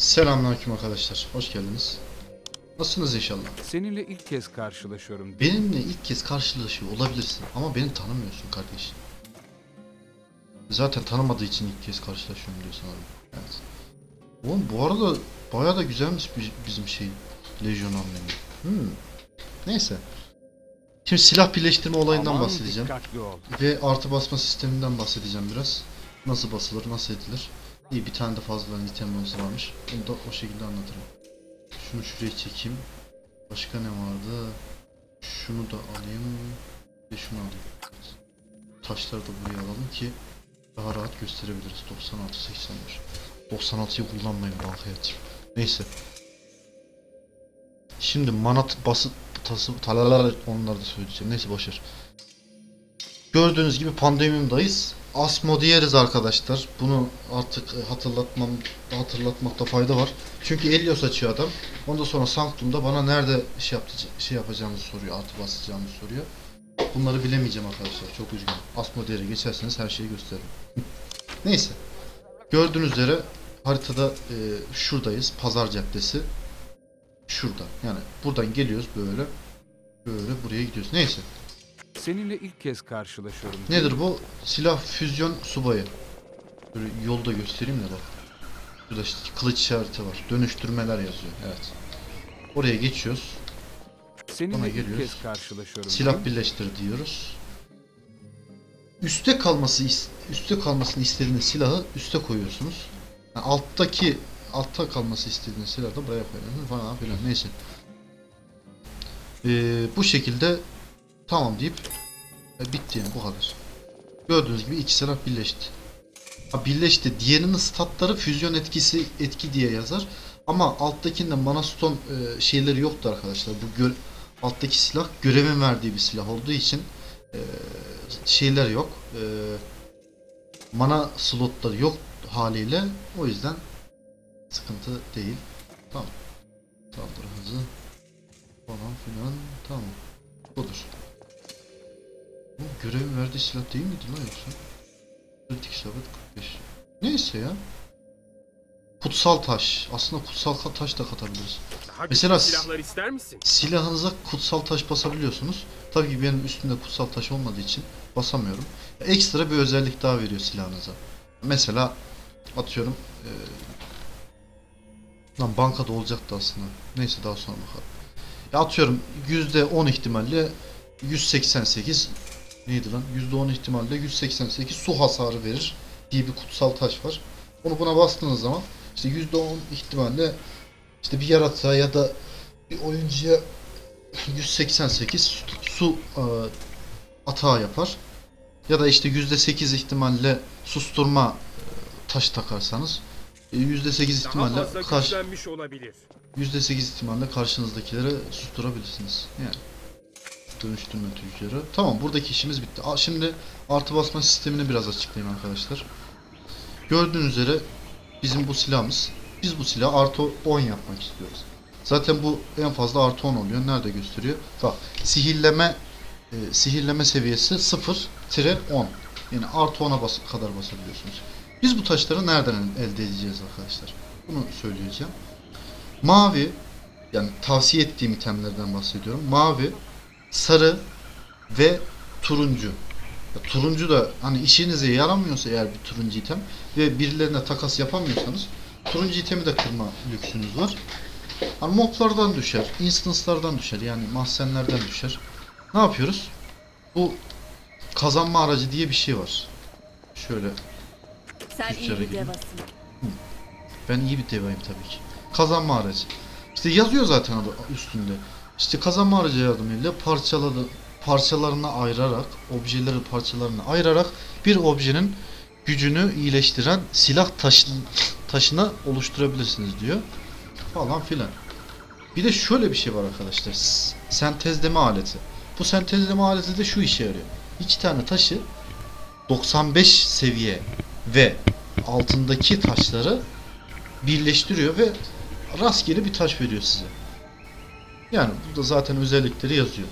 Selamünaleyküm arkadaşlar. Hoş geldiniz. Nasılsınız inşallah? Seninle ilk kez karşılaşıyorum. Benimle ilk kez karşılaşıyor olabilirsin ama beni tanımıyorsun kardeşim. Zaten tanımadığı için ilk kez karşılaşıyorum diyor sanırım. Evet. Oğlum bu arada bayağı da güzelmiş bi- bizim şey Lejyon amblemi. Hmm. Neyse. Şimdi silah birleştirme olayından Aman bahsedeceğim. Ve artı basma sisteminden bahsedeceğim biraz. Nasıl basılır, nasıl edilir. İyi bir tane de fazladan item bonusu varmış. Bunu da o şekilde anlatırım. Şunu şuraya çekeyim. Başka ne vardı? Şunu da alayım. Ve şunu alayım. Taşları da buraya alalım ki daha rahat gösterebiliriz. 96 81. 96'yı kullanmayın bankaya atayım. Neyse. Şimdi manat bası tası talalar onları da söyleyeceğim. Neyse boşver. Gördüğünüz gibi pandemimdayız. Asmodiyeriz arkadaşlar. Bunu artık e, hatırlatmam hatırlatmakta fayda var. Çünkü Elios açıyor adam. Ondan sonra Sanctum'da bana nerede şey yaptı şey yapacağımı soruyor, artı basacağımı soruyor. Bunları bilemeyeceğim arkadaşlar. Çok üzgünüm. Asmodiyer'e geçerseniz her şeyi gösteririm. Neyse. Gördüğünüz üzere haritada e, şuradayız. Pazar Caddesi. Şurada. Yani buradan geliyoruz böyle. Böyle buraya gidiyoruz. Neyse. Seninle ilk kez karşılaşıyorum. Nedir bu? Silah füzyon subayı. Böyle yolda göstereyim de bak. Burada işte kılıç işareti var. Dönüştürmeler yazıyor. Evet. Oraya geçiyoruz. Ona Seninle ilk geliyoruz. kez karşılaşıyorum. Silah birleştir diyoruz. Üste kalması üste kalmasını istediğiniz silahı üste koyuyorsunuz. Yani alttaki altta kalması istediğiniz silahı da buraya koyuyorsunuz falan filan neyse. Ee, bu şekilde tamam deyip e, bitti yani bu kadar. Gördüğünüz gibi iki silah birleşti. Ha, birleşti. Diğerinin statları füzyon etkisi etki diye yazar. Ama alttakinde mana stone e, şeyleri yoktu arkadaşlar. Bu gö- alttaki silah görevin verdiği bir silah olduğu için e, şeyler yok. E, mana slotları yok haliyle. O yüzden sıkıntı değil. Tamam. Saldırı hızı falan filan. Tamam. Budur. Bu görevin verdiği silah değil miydi lan yoksa? Kritik isabet 45. Neyse ya. Kutsal taş. Aslında kutsal taş da katabiliriz. Daha Mesela silahlar ister misin? Silahınıza kutsal taş basabiliyorsunuz. Tabii ki benim üstümde kutsal taş olmadığı için basamıyorum. Ekstra bir özellik daha veriyor silahınıza. Mesela atıyorum eee lan bankada olacaktı aslında. Neyse daha sonra bakalım. Ya atıyorum %10 ihtimalle 188 neydi lan? %10 ihtimalle 188 su hasarı verir diye bir kutsal taş var. Onu buna bastığınız zaman işte %10 ihtimalle işte bir yaratığa ya da bir oyuncuya 188 su, su e, atağı yapar. Ya da işte %8 ihtimalle susturma e, taş takarsanız e, %8 Daha ihtimalle karşı olabilir. %8 ihtimalle karşınızdakileri susturabilirsiniz. Yani dönüştürme tüccarı. Tamam buradaki işimiz bitti. Şimdi artı basma sistemini biraz açıklayayım arkadaşlar. Gördüğünüz üzere bizim bu silahımız. Biz bu silahı artı 10 yapmak istiyoruz. Zaten bu en fazla artı 10 oluyor. Nerede gösteriyor? Bak sihirleme e, sihirleme seviyesi 0 10. Yani artı 10'a bas kadar basabiliyorsunuz. Biz bu taşları nereden elde edeceğiz arkadaşlar? Bunu söyleyeceğim. Mavi yani tavsiye ettiğim itemlerden bahsediyorum. Mavi, sarı ve turuncu. Turuncu da hani işinize yaramıyorsa eğer bir turuncu item ve birilerine takas yapamıyorsanız turuncu itemi de kırma lüksünüz var. Hani moblardan düşer, instance'lardan düşer yani mahzenlerden düşer. Ne yapıyoruz? Bu kazanma aracı diye bir şey var. Şöyle Sen iyi bir devasın. Ben iyi bir devayım tabii ki. Kazanma aracı. İşte yazıyor zaten adı üstünde. İşte kazanma aracı yardımıyla parçaladı, parçalarına ayırarak, objeleri parçalarına ayırarak bir objenin gücünü iyileştiren silah taşın, taşını oluşturabilirsiniz diyor. Falan filan. Bir de şöyle bir şey var arkadaşlar. Sentezleme aleti. Bu sentezleme aleti de şu işe yarıyor. İki tane taşı 95 seviye ve altındaki taşları birleştiriyor ve rastgele bir taş veriyor size. Yani burada zaten özellikleri yazıyor.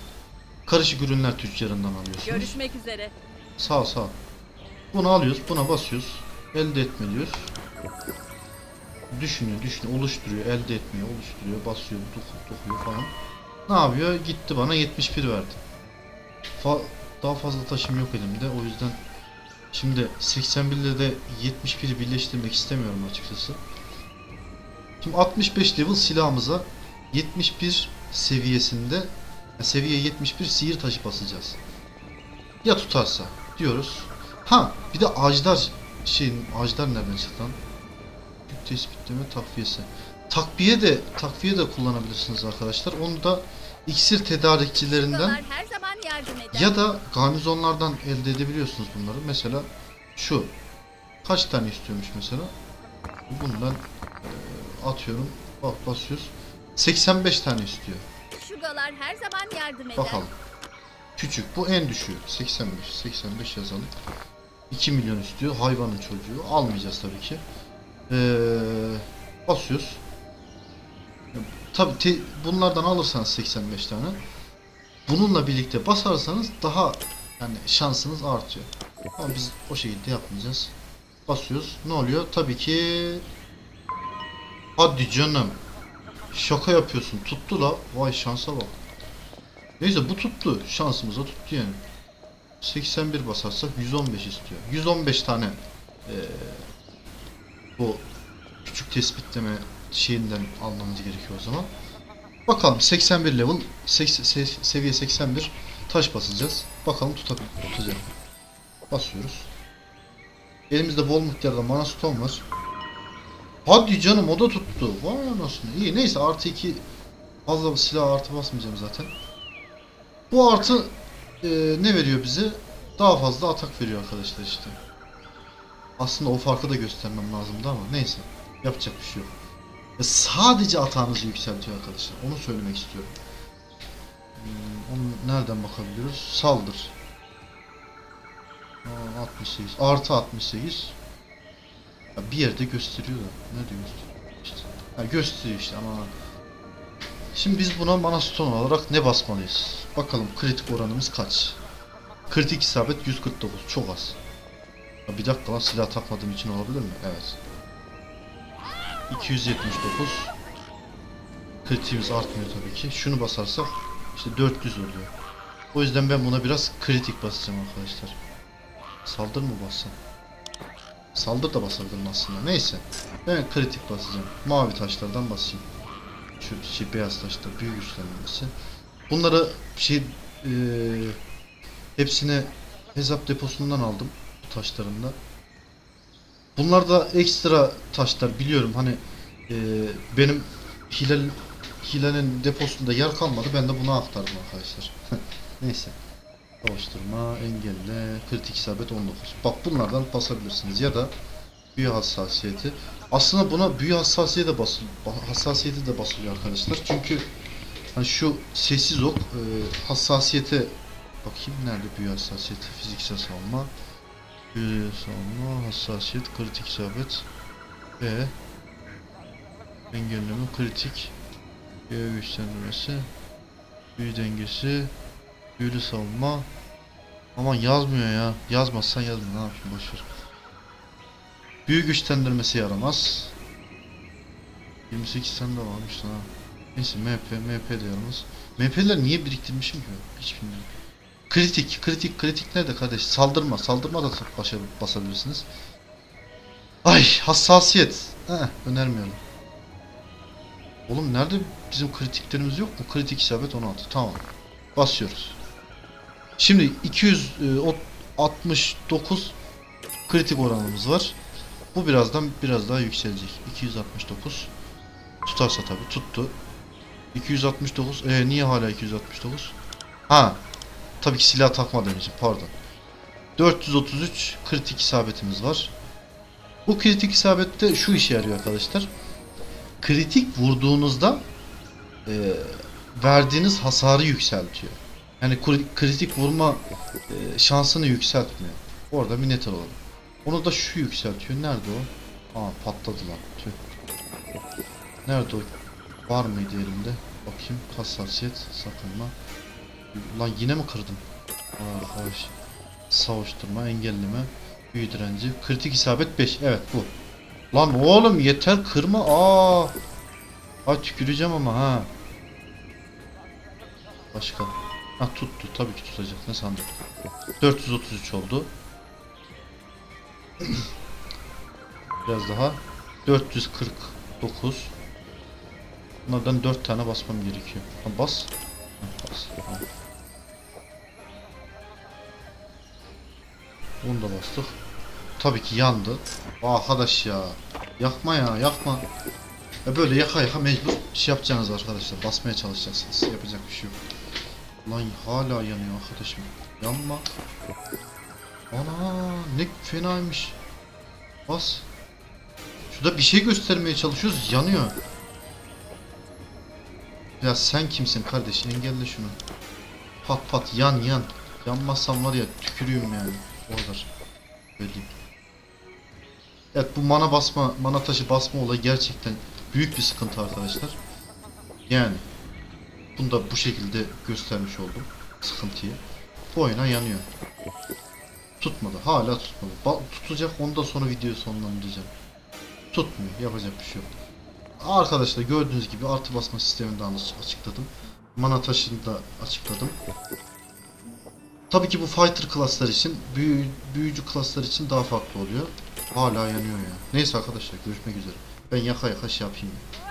Karışık ürünler tüccarından alıyorsunuz. Görüşmek üzere. Sağ sağ. Bunu alıyoruz, buna basıyoruz. Elde etme diyoruz. Düşünüyor, düşünüyor, oluşturuyor, elde etmiyor, oluşturuyor, basıyor, dokuyor, dokuyor falan. Ne yapıyor? Gitti bana 71 verdi. Fa- daha fazla taşım yok elimde. O yüzden şimdi 81 ile de 71'i birleştirmek istemiyorum açıkçası. Şimdi 65 level silahımıza 71 seviyesinde seviye 71 sihir taşı basacağız. Ya tutarsa diyoruz. Ha bir de ajdar şeyin ajdar nereden çıktı lan? Yük Tespitleme takviyesi. Takviye de takviye de kullanabilirsiniz arkadaşlar. Onu da iksir tedarikçilerinden ya da garnizonlardan elde edebiliyorsunuz bunları. Mesela şu. Kaç tane istiyormuş mesela? Bundan eee, atıyorum. Bak basıyoruz. 85 tane istiyor. Şugalar her zaman yardım eder. Bakalım. Küçük. Bu en düşüğü. 85. 85 yazalım. 2 milyon istiyor. Hayvanın çocuğu. Almayacağız tabii ki. Ee, basıyoruz. Tabii te- bunlardan alırsanız 85 tane. Bununla birlikte basarsanız daha yani şansınız artıyor. Ama biz o şekilde yapmayacağız. Basıyoruz. Ne oluyor? Tabii ki Hadi canım. Şaka yapıyorsun. Tuttu la. Vay şansa bak. Neyse bu tuttu. Şansımıza tuttu yani. 81 basarsak 115 istiyor. 115 tane eee, bu küçük tespitleme şeyinden almamız gerekiyor o zaman. Bakalım 81 level seks- se- seviye 81 taş basacağız. Bakalım tutabil tutacak. mı? Basıyoruz. Elimizde bol miktarda mana stone var. Hadi canım o da tuttu. Vay anasını. İyi neyse artı 2 fazla silah artı basmayacağım zaten. Bu artı e, ne veriyor bize? Daha fazla atak veriyor arkadaşlar işte. Aslında o farkı da göstermem lazımdı ama neyse. Yapacak bir şey yok. E, sadece atağınızı yükseltiyor arkadaşlar. Onu söylemek istiyorum. Hmm, onu nereden bakabiliyoruz? Saldır. Aa, 68. Artı 68. Ya bir yerde gösteriyor da. Ne diyor gösteriyor? İşte. Ha, gösteriyor işte ama. Şimdi biz buna mana stone olarak ne basmalıyız? Bakalım kritik oranımız kaç? Kritik isabet 149. Çok az. Ya bir dakika lan silah takmadığım için olabilir mi? Evet. 279. Kritiğimiz artmıyor tabii ki. Şunu basarsak işte 400 oluyor. O yüzden ben buna biraz kritik basacağım arkadaşlar. Saldır mı bassam? Saldır da basabilirim aslında. Neyse. Ben kritik basacağım. Mavi taşlardan basayım. Şu şey beyaz taşlar büyük güçlenmesi. Bunları şey eee hepsine hesap deposundan aldım taşlarında. Bunlar da ekstra taşlar biliyorum hani eee, benim Hilal Hilal'in deposunda yer kalmadı ben de buna aktardım arkadaşlar. Neyse. Savaştırma, engelle, kritik isabet 19. Bak bunlardan basabilirsiniz ya da büyü hassasiyeti. Aslında buna büyü hassasiyeti de basıl hassasiyeti de basılıyor arkadaşlar. Çünkü hani şu sessiz ok e, hassasiyete bakayım nerede büyü hassasiyeti, fiziksel savunma, büyü savunma, hassasiyet, kritik isabet ve engelleme, kritik, büyü güçlendirmesi, büyü dengesi, büyülü savunma. Aman yazmıyor ya. Yazmazsan yazma ne yapayım boşver. Büyü güçlendirmesi yaramaz. 28 tane de varmış lan. ha. Neyse MP, MP de yaramaz. MP'ler niye biriktirmişim ki? Hiç bilmiyorum. Kritik, kritik, kritik nerede kardeş? Saldırma, saldırma da başa basabilirsiniz. Ay, hassasiyet. Heh, önermiyorum. Oğlum nerede bizim kritiklerimiz yok mu? Kritik isabet 16. Tamam. Basıyoruz. Şimdi 269 kritik oranımız var. Bu birazdan biraz daha yükselecek. 269 tutarsa tabi tuttu. 269 e niye hala 269? Ha tabii ki silah takmadığım için pardon. 433 kritik isabetimiz var. Bu kritik isabette şu işe yarıyor arkadaşlar. Kritik vurduğunuzda e, verdiğiniz hasarı yükseltiyor. Yani kri- kritik vurma e, şansını yükseltmiyor. Orada bir net alalım. Onu da şu yükseltiyor. Nerede o? Aa patladı lan. Tüh. Nerede o? Var mıydı elimde? Bakayım. Hassasiyet, sakınma. Lan yine mi kırdım? Aa, Arkadaş. Savuşturma, engelleme, büyü direnci, kritik isabet 5. Evet bu. Lan oğlum yeter kırma. Aa. Ay tüküreceğim ama ha. Başka. Ha tuttu. Tabii ki tutacak. Ne sandın? 433 oldu. Biraz daha. 449. Bunlardan 4 tane basmam gerekiyor. Ha, bas. Ha, bas. Tamam. Bunu da bastık. Tabii ki yandı. Arkadaş ya. Yakma ya yakma. Ya böyle yaka yaka mecbur şey yapacaksınız arkadaşlar. Basmaya çalışacaksınız. Yapacak bir şey yok. Lan hala yanıyor arkadaşım. Yanma. Ana ne fenaymış. Bas. Şurada bir şey göstermeye çalışıyoruz. Yanıyor. Ya sen kimsin kardeş? Engelle şunu. Pat pat yan yan. Yanmazsam var ya tükürüyorum yani. O kadar. Öyle diyeyim. Evet bu mana basma, mana taşı basma olayı gerçekten büyük bir sıkıntı arkadaşlar. Yani bunu da bu şekilde göstermiş oldum sıkıntıyı. Bu oyuna yanıyor. Tutmadı. Hala tutmadı. Ba- tutacak ondan sonra videoyu sonlandıracağım. Tutmuyor. Yapacak bir şey yok. Arkadaşlar gördüğünüz gibi artı basma sistemini de açıkladım. Mana taşını da açıkladım. Tabii ki bu fighter klaslar için, büyü, büyücü klaslar için daha farklı oluyor. Hala yanıyor ya. Neyse arkadaşlar görüşmek üzere. Ben yaka yaka şey yapayım. ya.